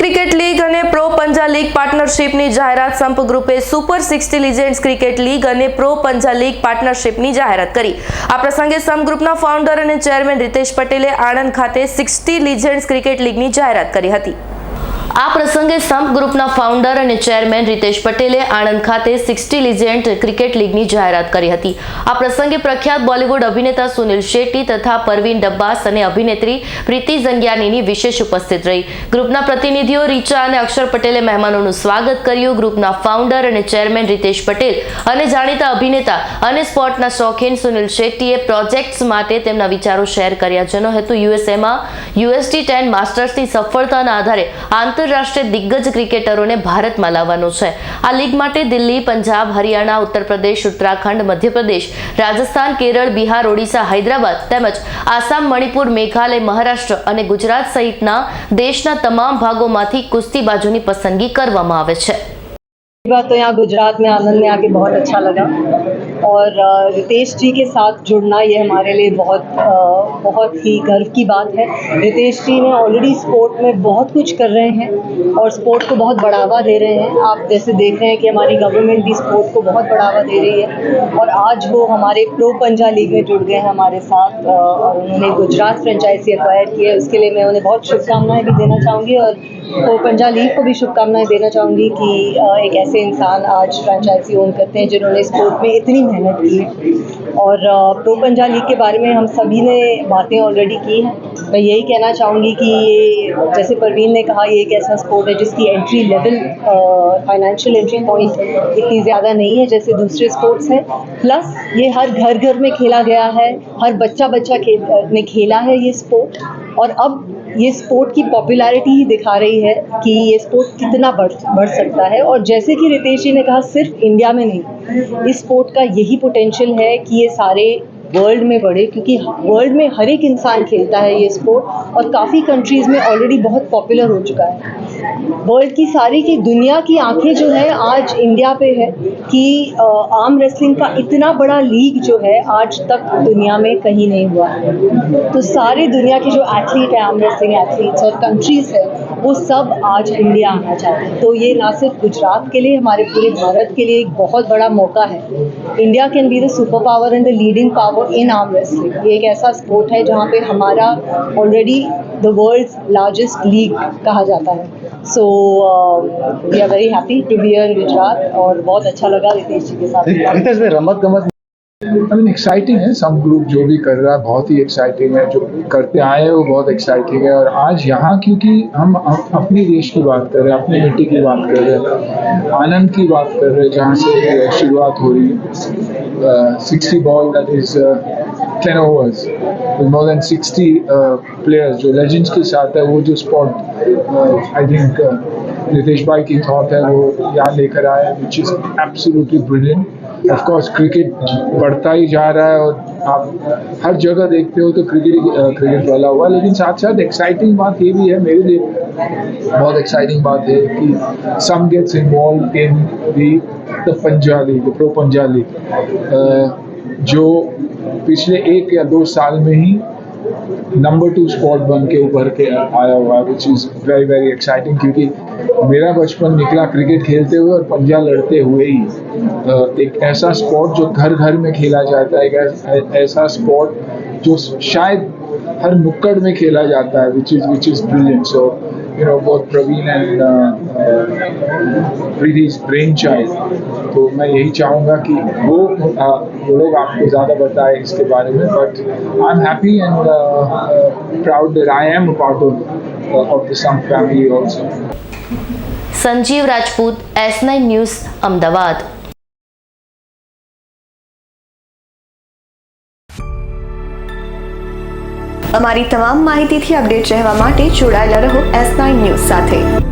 Cricket league અને pro Panja league પાર્ટનરશિપની જાહેરાત સંપ ગ્રુપે super sixty legends cricket league અને પ્રો પંજા લીગ પાર્ટનરશિપની જાહેરાત કરી. આ પ્રસંગે સંપ ગ્રુપના ફાઉન્ડર અને ચેરમેન રીતેશ પટેલે આણંદ ખાતે સિક્સટી લીજેન્ડ્સ ક્રિકેટ લીગની જાહેરાત કરી હતી. આ પ્રસંગે સંપ ગ્રુપના ફાઉન્ડર અને ચેરમેન રીતેશ પટેલે આણંદ ખાતે સિક્સટી લીજેન્ડ ક્રિકેટ લીગની જાહેરાત કરી હતી. આ પ્રસંગે પ્રખ્યાત બોલિવૂડ અભિનેતા સુનિલ શેટ્ટી તથા પરવીન ડબ્બાસ અને અભિનેત્રી પ્રીતિ જંગિયાનીની વિશેષ ઉપસ્થિત રહી. ગ્રુપના પ્રતિનિધિઓ રીચા અને અક્ષર પટેલે મહેમાનોનું સ્વાગત કર્યું. ગ્રુપના ફાઉન્ડર અને ચેરમેન રીતેશ પટેલ અને જાણીતા અભિનેતા અને સ્પોર્ટના શોખીન સુનિલ શેટ્ટીએ પ્રોજેક્ટ્સ માટે તેમના વિચારો શેર કર્યા. જેનો હેતુ યુએસએમાં યુએસટી ટેન માસ્ટર્સની સફળતાના આધારે આંતરરાષ્ટ્રીય દિગ્ગજ ક્રિકેટરોને ભારતમાં લાવવાનો છે આ લીગ માટે દિલ્હી પંજાબ હરિયાણા ઉત્તર પ્રદેશ ઉત્તરાખંડ મધ્યપ્રદેશ રાજસ્થાન કેરળ બિહાર ઓડિશા હૈદરાબાદ તેમજ આસામ મણિપુર મેઘાલય મહારાષ્ટ્ર અને ગુજરાત સહિતના દેશના તમામ ભાગોમાંથી કુસ્તીબાજોની પસંદગી કરવામાં આવે છે पहली बात तो यहाँ गुजरात में आनंद में आके बहुत अच्छा लगा और रितेश जी के साथ जुड़ना ये हमारे लिए बहुत बहुत ही गर्व की बात है। रितेश जी ने ऑलरेडी स्पोर्ट में बहुत कुछ कर रहे हैं और स्पोर्ट को बहुत बढ़ावा दे रहे हैं। आप जैसे देख रहे हैं कि हमारी गवर्नमेंट भी स्पोर्ट को बहुत बढ़ावा दे रही है और आज वो हमारे प्रो पंजा लीग में जुड़ गए हैं हमारे साथ और उन्होंने गुजरात फ्रेंचाइजी एक्वायर की है। उसके लिए मैं उन्हें बहुत शुभकामनाएँ भी देना चाहूँगी और तो पंजा लीग को भी शुभकामनाएँ देना चाहूँगी कि एक ऐसे इंसान आज फ्रेंचाइजी ओन करते हैं जिन्होंने स्पोर्ट में इतनी मेहनत की। है और प्रो पंजा लीग के बारे में हम सभी ने बातें ऑलरेडी की हैं। मैं यही कहना चाहूँगी कि ये, जैसे परवीन ने कहा, ये एक ऐसा स्पोर्ट है जिसकी entry level financial entry point इतनी ज़्यादा नहीं है जैसे दूसरे स्पोर्ट्स हैं। प्लस ये हर घर घर में खेला गया है, हर बच्चा बच्चा खेल ने खेला है ये स्पोर्ट और अब ये स्पोर्ट की पॉपुलैरिटी ही दिखा रही है कि ये स्पोर्ट कितना बढ़ बढ़ सकता है। और जैसे कि रितेश जी ने कहा, सिर्फ़ इंडिया में नहीं इस स्पोर्ट का यही पोटेंशियल है कि ये सारे वर्ल्ड में बढ़े, क्योंकि वर्ल्ड में हर एक इंसान खेलता है ये स्पोर्ट और काफ़ी कंट्रीज़ में ऑलरेडी बहुत पॉपुलर हो चुका है। वर्ल्ड की सारी की दुनिया की आँखें जो है आज इंडिया पे है कि आर्म रेसलिंग का इतना बड़ा लीग जो है आज तक दुनिया में कहीं नहीं हुआ है। तो सारी दुनिया के जो एथलीट है आर्म रेसलिंग एथलीट्स और कंट्रीज़ है, वो सब आज इंडिया आना चाहते हैं। तो ये ना सिर्फ़ गुजरात के लिए, हमारे पूरे भारत के लिए एक बहुत बड़ा मौका है। India can be the super power and the leading power in arm wrestling ये एक ऐसा स्पोर्ट है जहाँ पे हमारा already the world largest league कहा जाता है। So we are very happy to be in Gujarat और बहुत अच्छा लगा रितेश जी के साथ। रितेश रमत गमत आई मीन एक्साइटिंग है सम ग्रुप जो भी कर रहा है, बहुत ही एक्साइटिंग है, जो करते आए हैं, वो बहुत एक्साइटिंग है। और आज यहाँ क्योंकि हम अपने देश की बात कर रहे हैं, अपनी मिट्टी की बात कर रहे हैं, आनंद की बात कर रहे हैं, जहाँ से शुरुआत हो रही है। Sixty ball that is ten overs more than sixty players जो लेजेंड्स के साथ है, वो जो स्पॉट आई थिंक नितेश भाई की थॉट है, वो यहाँ लेकर आए which is absolutely brilliant of course cricket बढ़ता ही जा रहा है और आप हर जगह देखते हो तो क्रिकेट क्रिकेट वाला हुआ लेकिन साथ साथ एक्साइटिंग बात ये भी है, मेरे लिए बहुत एक्साइटिंग बात है कि some gates involve in the the पंजाली the pro पंजाली जो पिछले एक या दो साल में ही नंबर टू स्पॉट बन के उभर के आया हुआ है which is very very exciting क्योंकि मेरा बचपन निकला क्रिकेट खेलते हुए और पंजा लड़ते हुए ही। एक ऐसा स्पॉट जो घर घर में खेला जाता है ऐसा स्पॉट जो शायद हर नुक्कड़ में खेला जाता है which is which is brilliant so you know both Praveen and Preeti's brain child तो मैं यही चाहूँगा कि वो वो लोग आपको ज़्यादा बताए इसके बारे में but I am happy and proud that I am a part of of the some family also Sanjeev Rajput S nine news Ahmedabad અમારી તમામ માહિતીથી અપડેટ રહેવા માટે જોડાયેલા રહો એસ નાઇન ન્યૂઝ સાથે